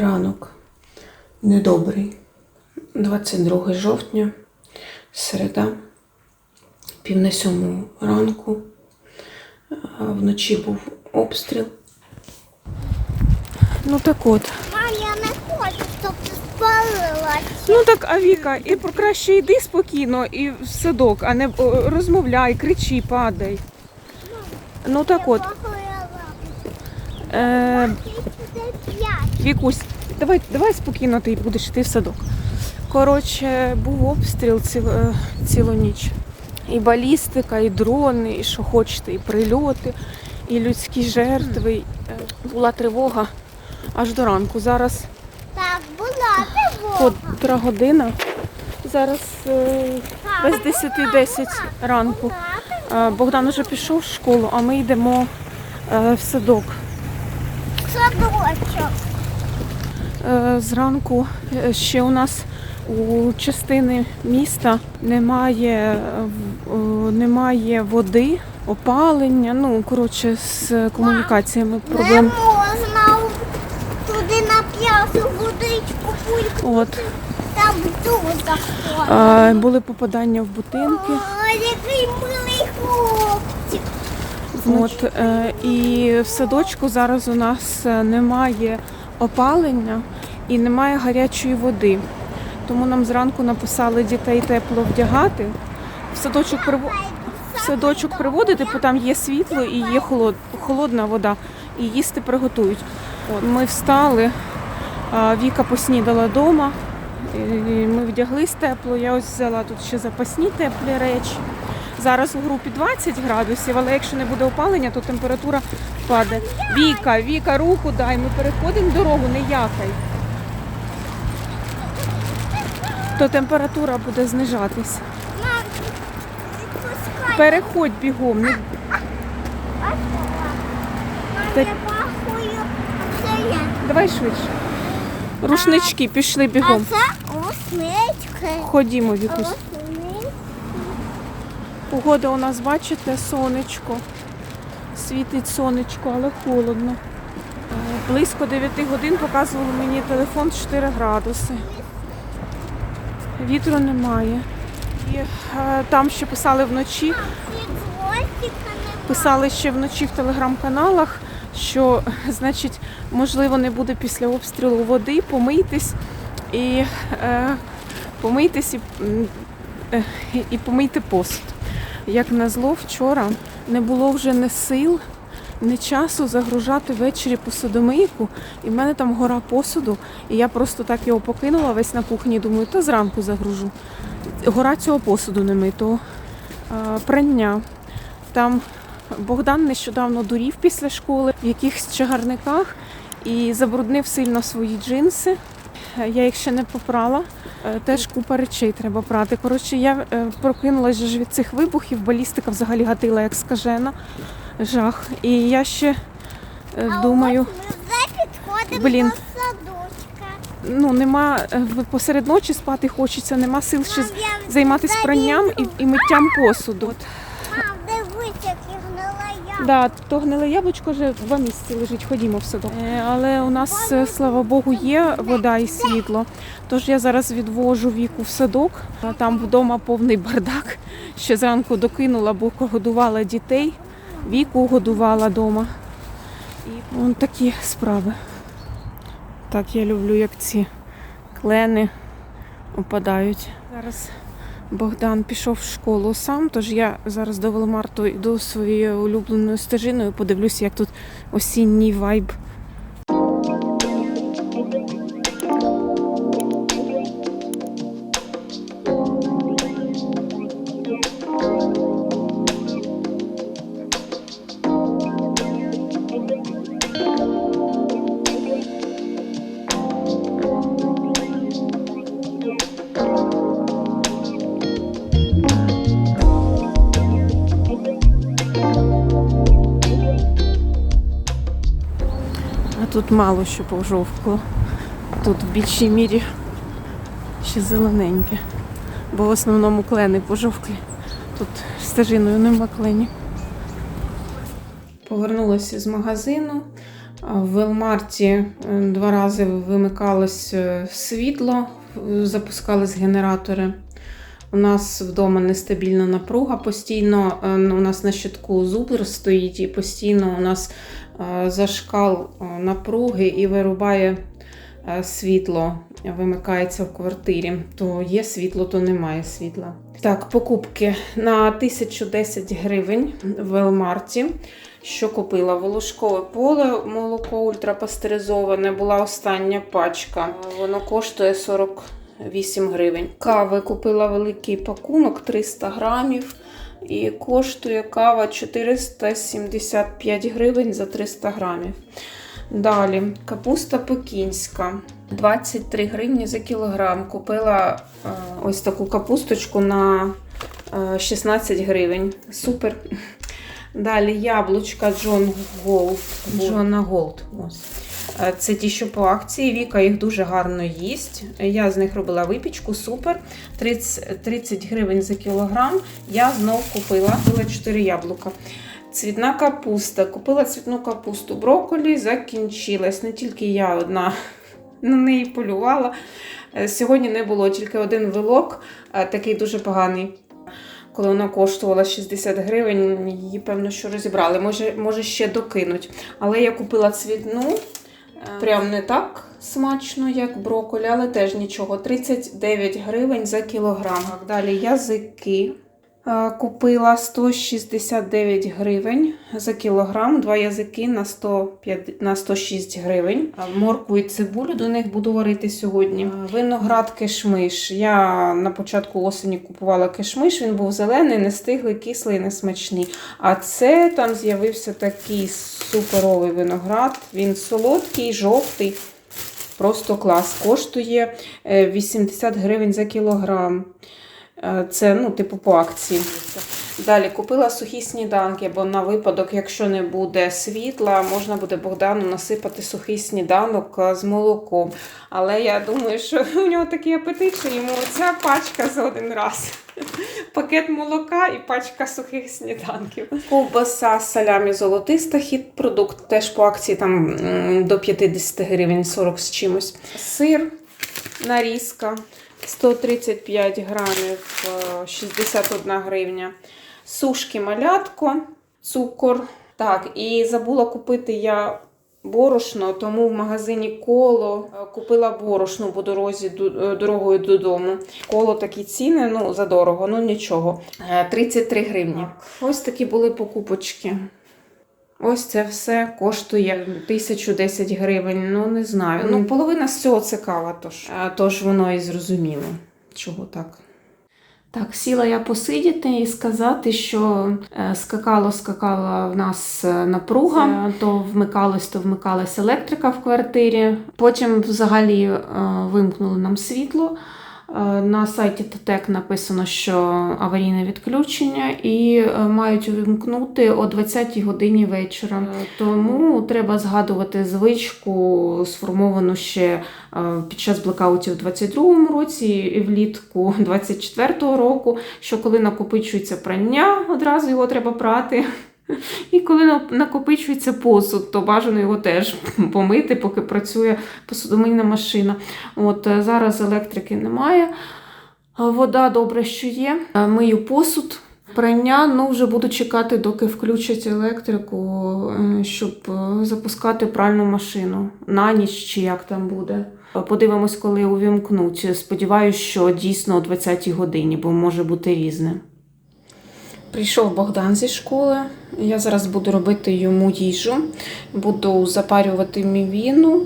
Ранок недобрий. 22 жовтня, середа, пів на сьому ранку. Вночі був обстріл. Ну так от. Мам, я не хочу, щоб ти спалилась. Ну так, а Віка, і краще йди спокійно і в садок, а не розмовляй, кричи, падай. Ну так от, е, Вікусь, давай, давай спокійно ти будеш йти в садок. Коротше, був обстріл ціл, е, цілу ніч. І балістика, і дрони, і що хочете, і прильоти, і людські жертви. Е, Була тривога аж до ранку. Зараз Так, була тривога. котра година. Зараз е, без 10-10 ранку. Богдан уже пішов в школу, а ми йдемо в садок. Садочок. Е, Зранку е, ще у нас у частини міста немає, е, о, немає води, опалення. Ну, коротше, з комунікаціями Не можна туди на п'яту водичку пульку. От. Там дуже. Були попадання в будинки. Ой, який милий. От, е, і в садочку зараз у нас е, немає опалення і немає гарячої води. Тому нам зранку написали дітей тепло вдягати. В садочок, приво... в садочок приводити, бо там є світло і є холод... холодна вода, і їсти приготують. От, ми встали, а, Віка поснідала вдома, ми вдяглись тепло. Я ось взяла тут ще запасні теплі речі. Зараз у групі 20 градусів, але якщо не буде опалення, то температура впаде. Віка, Віка, руху дай, ми переходимо дорогу, не якай. То температура буде знижатись. Переходь бігом. Не... Давай швидше. Рушнички пішли бігом. Ходімо, Вікусь. Погода у нас, бачите, сонечко. Світить сонечко, але холодно. Е, Близько 9 годин показував мені телефон 4 градуси. Вітру немає. І е, там ще писали вночі, писали ще вночі в телеграм-каналах, що значить, можливо, не буде після обстрілу води, помийтесь і е, помийтесь і, е, і помийте посуд. Як назло, вчора не було вже ні сил, ні часу загружати ввечері посудомийку. І в мене там гора посуду, і я просто так його покинула весь на кухні. Думаю, то зранку загружу. Гора цього посуду не митого. А, прання. Там Богдан нещодавно дурів після школи в якихось чагарниках і забруднив сильно свої джинси. Я їх ще не попрала. Е, Теж купа речей треба прати. Коротше, я е, прокинулася ж від цих вибухів, балістика взагалі гатила як скажена. Жах. І я ще е, А думаю, ми вже підходимо Блін. до садочка. ну нема посеред ночі спати хочеться, нема сил ще займатися пранням і, і миттям посуду. От. Мам, дивись, як я гнила я. Да, то гниле яблучко вже два місяці лежить, ходімо в садок. Е, Але у нас, е, слава Богу, є вода і світло. Тож я зараз відвожу віку в садок. Там вдома повний бардак. Ще зранку докинула, бо годувала дітей. Віку годувала вдома. І вон такі справи. Так я люблю, як ці клени опадають. Зараз Богдан пішов в школу сам, тож я зараз до Велмарту йду своєю улюбленою стежиною, подивлюся, як тут осінній вайб. Тут мало що пожовкло. Тут в більшій мірі ще зелененьке. Бо в основному клени пожовклі. Тут стежиною нема кленів. Повернулася з магазину. В Велмарті е, два рази вимикалось е, світло, запускались генератори. У нас вдома нестабільна напруга постійно. е, У нас на щитку зубр стоїть і постійно у нас зашкал е, напруги і вирубає е, світло, вимикається в квартирі. То є світло, то немає світла. Так, покупки на 1010 гривень в Велмарті. Що купила? Волошкове поле, молоко ультрапастеризоване, була остання пачка. Воно коштує 48 гривень. Кави купила великий пакунок 300 грамів. І коштує кава 475 гривень за 300 грамів. Далі капуста пекінська 23 гривні за кілограм. Купила е, ось таку капусточку на е, 16 гривень. Супер. Далі яблучка Джон Голд. Джона Голд. Ось. Е, Це ті, що по акції. Віка їх дуже гарно їсть. Я з них робила випічку, супер. 30, 30 гривень за кілограм. Я знов купила, купила 4 яблука. Цвітна капуста. Купила цвітну капусту. Брокколі закінчилась. Не тільки я одна на неї полювала. Е, Сьогодні не було тільки один вилок, е, такий дуже поганий. Коли вона коштувала 60 гривень, її, певно, що розібрали. Може, може ще докинуть. Але я купила цвітну, прям не так смачно, як брокколі, але теж нічого. 39 гривень за кілограм. Далі язики. Е, Купила 169 гривень за кілограм, два язики на, 105, на 106 гривень. А Моркву і цибулю до них буду варити сьогодні. Е, Виноград кишмиш. Я на початку осені купувала кишмиш, він був зелений, не стиглий, кислий, несмачний. А це там з'явився такий суперовий виноград. Він солодкий, жовтий. Просто клас. Коштує е, 80 гривень за кілограм. Е, Це, ну, типу, по акції. Далі купила сухі сніданки, бо на випадок, якщо не буде світла, можна буде Богдану насипати сухий сніданок е, з молоком. Але я думаю, що у нього такий апетит, що йому ця пачка за один раз. Пакет молока і пачка сухих сніданків. Ковбаса салямі золотиста, хід продукт теж по акції там до 50 гривень 40 з чимось. Сир, нарізка 135 грамів, е, 61 гривня. Сушки малятко, цукор. Так, і забула купити я борошно, тому в магазині коло е, купила борошно по дорозі е, дорогою додому. Коло такі ціни, ну задорого, ну нічого. Е, 33 гривні. Ось такі були покупочки. Ось це все коштує 1010 гривень. Ну не знаю. Ну, половина з цього це кава, тож, Е, тож воно і зрозуміло, чого так. Так, сіла я посидіти і сказати, що е, скакало, скакала в нас е, напруга, то вмикалось, то вмикалась електрика в квартирі. Потім взагалі вимкнули нам світло. Е, На сайті ТТЕК написано, що аварійне відключення і е, мають увімкнути о 20 годині вечора. Тому треба згадувати звичку, сформовану ще е, під час блекаутів у 22-му році і влітку 24-го року, що коли накопичується прання, одразу його треба прати. І коли накопичується посуд, то бажано його теж помити, поки працює посудомийна машина. От е, зараз електрики немає. Вода добре, що є. Е, Мию посуд. Прання, ну вже буду чекати, доки включать електрику, е, щоб запускати пральну машину на ніч чи як там буде. Подивимось, коли увімкнуть. Сподіваюсь, що дійсно о 20-й годині, бо може бути різне. Прийшов Богдан зі школи. Я зараз буду робити йому їжу. Буду запарювати мівіну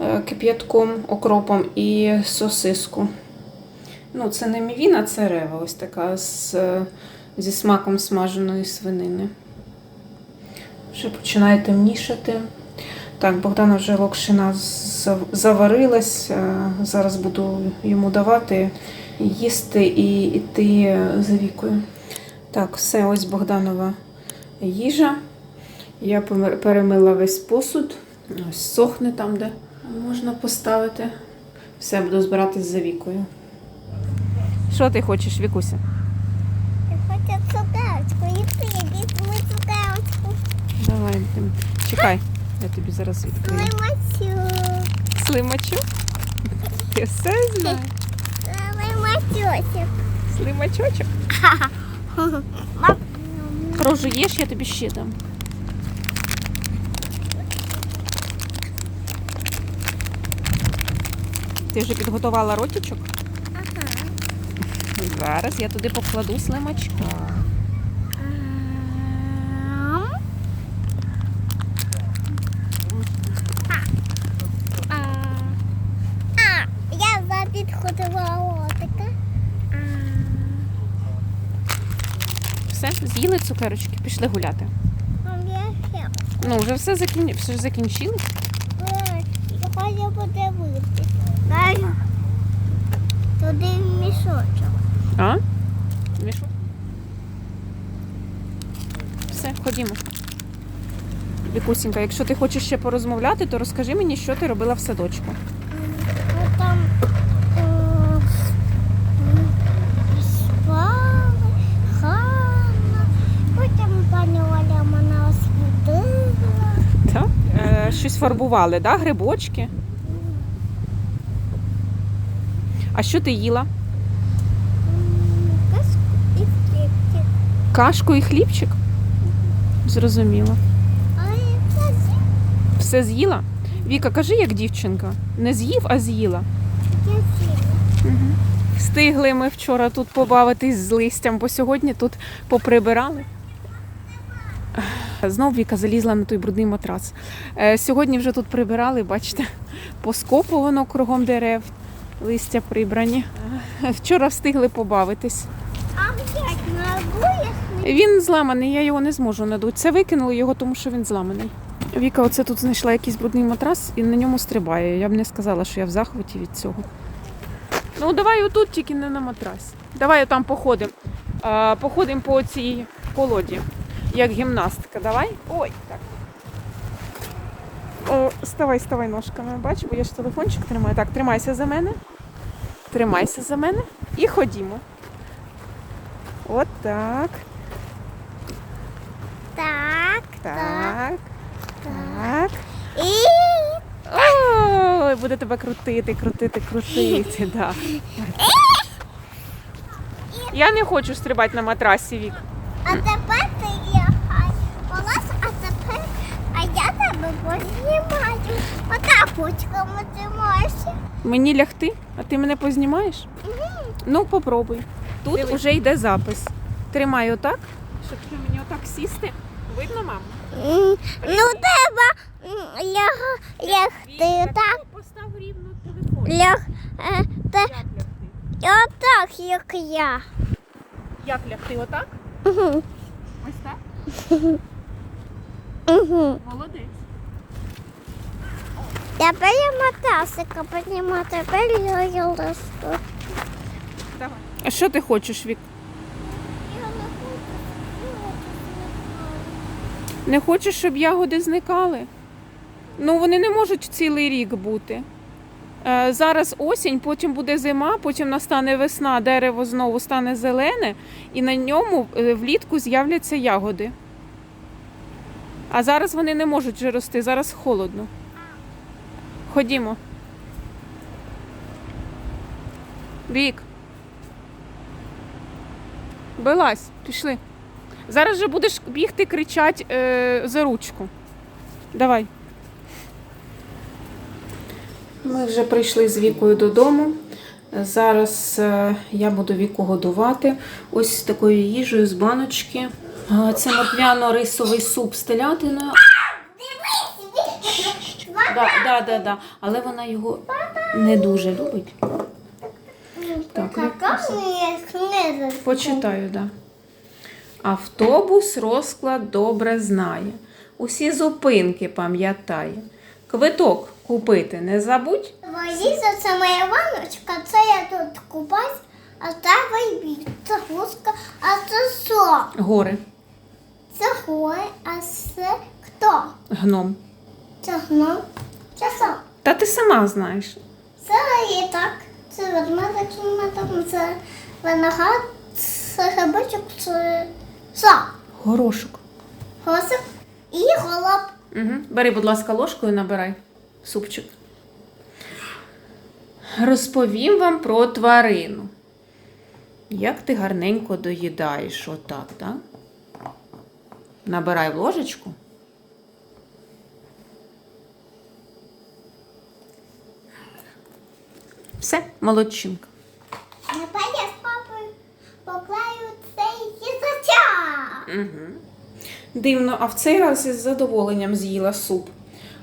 е, кип'ятком, окропом і сосиску. Ну, це не мівіна, це рева, ось така з, е, зі смаком смаженої свинини. Вже починає темнішати. Так, Богдана вже локшина зав- заварилась. Е, Зараз буду йому давати їсти і йти за вікою. Так, все, ось Богданова їжа. Я перемила весь посуд. Ось сохне там, де можна поставити. Все, буду збиратись за вікою. Що ти хочеш, Вікуся? Я хочу ти, якісь цукерочку. Давай, чекай. Я тобі зараз відкрию. Лимачу. Слимачок? Ти все знаєш? Лимачосик. Слимачочок? Мам. їж, я тобі ще дам. Ти вже підготувала ротичок? Ага. Зараз я туди покладу слимачка. Ам. А. А, я за підходила отака. Все, з'їли цукерочки, пішли гуляти. Ну, вже все, закін... все закінчили. Хочу подивитися. Туди мішочок. А? Мішу? Все, ходімо. Вікусінька, якщо ти хочеш ще порозмовляти, то розкажи мені, що ти робила в садочку. Ну там е, спали, Ханна, потім пані Оля мене освітила. Так? Е, щось фарбували, да? Грибочки. А що ти їла? М, Казку і хлібчик. Кашку і хлібчик? Зрозуміло. Я Все з'їла? Віка, кажи як дівчинка. Не з'їв, а з'їла. з'їла. Встигли ми вчора тут побавитись з листям, бо сьогодні тут поприбирали. Знов Віка залізла на той брудний матрас. Е, Сьогодні вже тут прибирали, бачите, поскопувано кругом дерев, листя прибрані. Вчора встигли побавитись. Він зламаний, я його не зможу надути. Це викинули його, тому що він зламаний. Віка, оце тут знайшла якийсь брудний матрас і на ньому стрибає. Я б не сказала, що я в захваті від цього. Ну, давай отут, тільки не на матрасі. Давай там походимо. Походимо по цій колоді, як гімнастика. Давай. Ой, так. О, ставай, ставай ножками. Бач, бо я ж телефончик тримаю. Так, тримайся за мене. Тримайся за мене і ходімо. От так. Так, Так, так. І Ой, буде тебе крутити, крутити, крутити. Да. Я не хочу стрибати на матрасі, Вік. А тепер ти лягай. Волос, а тепер, а я тебе познімаю. Отак пучками тримайся. Мені лягти, а ти мене познімаєш? Ну, попробуй. Тут вже йде запис. Тримай отак, щоб ти мені отак сісти. Видно, мам? Ну треба ляг, лягти так. Постав рівно телефон. Ляг, е, та, Як лягти? отак, як я. Як лягти? Отак? Угу, Ось так? угу. Молодець. Тепер я матасика піднімаю, тепер я я листу. А що ти хочеш, Вік? Не хочеш, щоб ягоди зникали? Ну, вони не можуть цілий рік бути. Е, зараз осінь, потім буде зима, потім настане весна, дерево знову стане зелене, і на ньому е, влітку з'являться ягоди. А зараз вони не можуть вже рости, зараз холодно. Ходімо. Вік. Вилазь, пішли. Зараз же будеш бігти, кричати е, за ручку. Давай. Ми вже прийшли з вікою додому. Зараз е, я буду віку годувати ось такою їжею з баночки. Е, Це морквяно-рисовий суп з телятиною. Да, да, да, да. Але вона його не дуже любить. Так, мені. Почитаю, да. Автобус розклад добре знає. Усі зупинки пам'ятає. Квиток купити не забудь. Валіза це моя ванночка, це я тут купаюсь, а це вайбі, це гуска, а це що? Гори. Це гори, а це хто? Гном. Це гном. Та ти сама знаєш. Це літак, це ведмедик, це виноград, це грибочок, це що? Горошок. Госик і голуб. Угу. Бери, будь ласка, ложку і набирай супчик. Розповім вам про тварину. Як ти гарненько доїдаєш отак, так? Набирай в ложечку. Все, молодчинка. Тепер я з папою поклаю цей їжачок. Угу. Дивно, а в цей раз із задоволенням з'їла суп.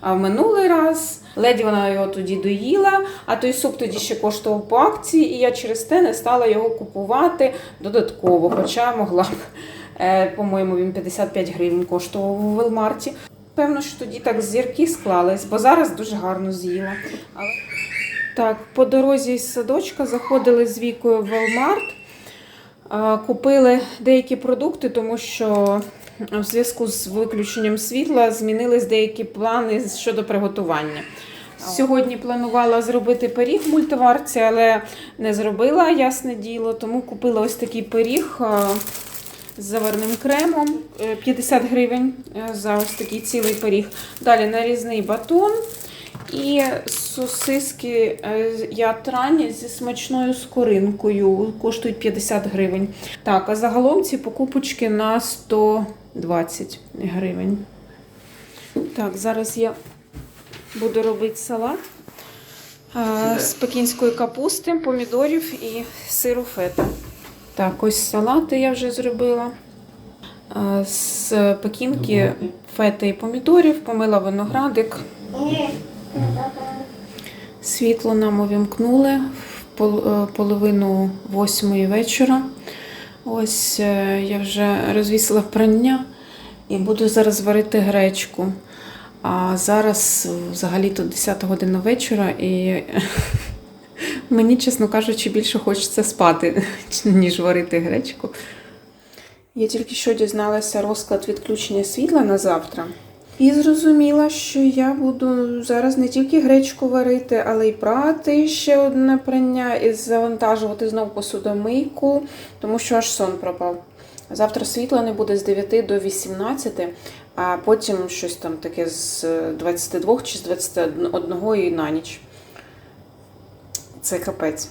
А в минулий раз ледь вона його тоді доїла, а той суп тоді ще коштував по акції, і я через те не стала його купувати додатково, хоча могла б. Е, по-моєму, він 55 гривень коштував у Велмарті. Певно, що тоді так зірки склались, бо зараз дуже гарно з'їла. Але... Так, по дорозі з садочка заходили з вікою в. Е, Купили деякі продукти, тому що в зв'язку з виключенням світла змінились деякі плани щодо приготування. Сьогодні планувала зробити пиріг в мультиварці, але не зробила, ясне діло, тому купила ось такий пиріг е, з заварним кремом, е, 50 гривень е, за ось такий цілий пиріг. Далі нарізний батон і сосиски е, ятрані зі смачною скоринкою. Коштують 50 гривень. Так, а загалом ці покупочки на 120 гривень. Так, зараз я буду робити салат е, з пекінської капусти, помідорів і сиру фета. Так, ось салати я вже зробила. Е, З пекінки фета і помідорів, помила виноградик. Світло нам увімкнули в е, половину восьмої вечора. Ось е, я вже розвісила прання і буду зараз варити гречку. А зараз взагалі-то 10 година вечора, і мені, чесно кажучи, більше хочеться спати, ніж варити гречку. Я тільки що дізналася розклад відключення світла на завтра. І зрозуміла, що я буду зараз не тільки гречку варити, але й прати ще одне прання і завантажувати знову посудомийку, тому що аж сон пропав. Завтра світла не буде з 9 до 18, а потім щось там таке з 22 чи з 21 і на ніч. Це капець.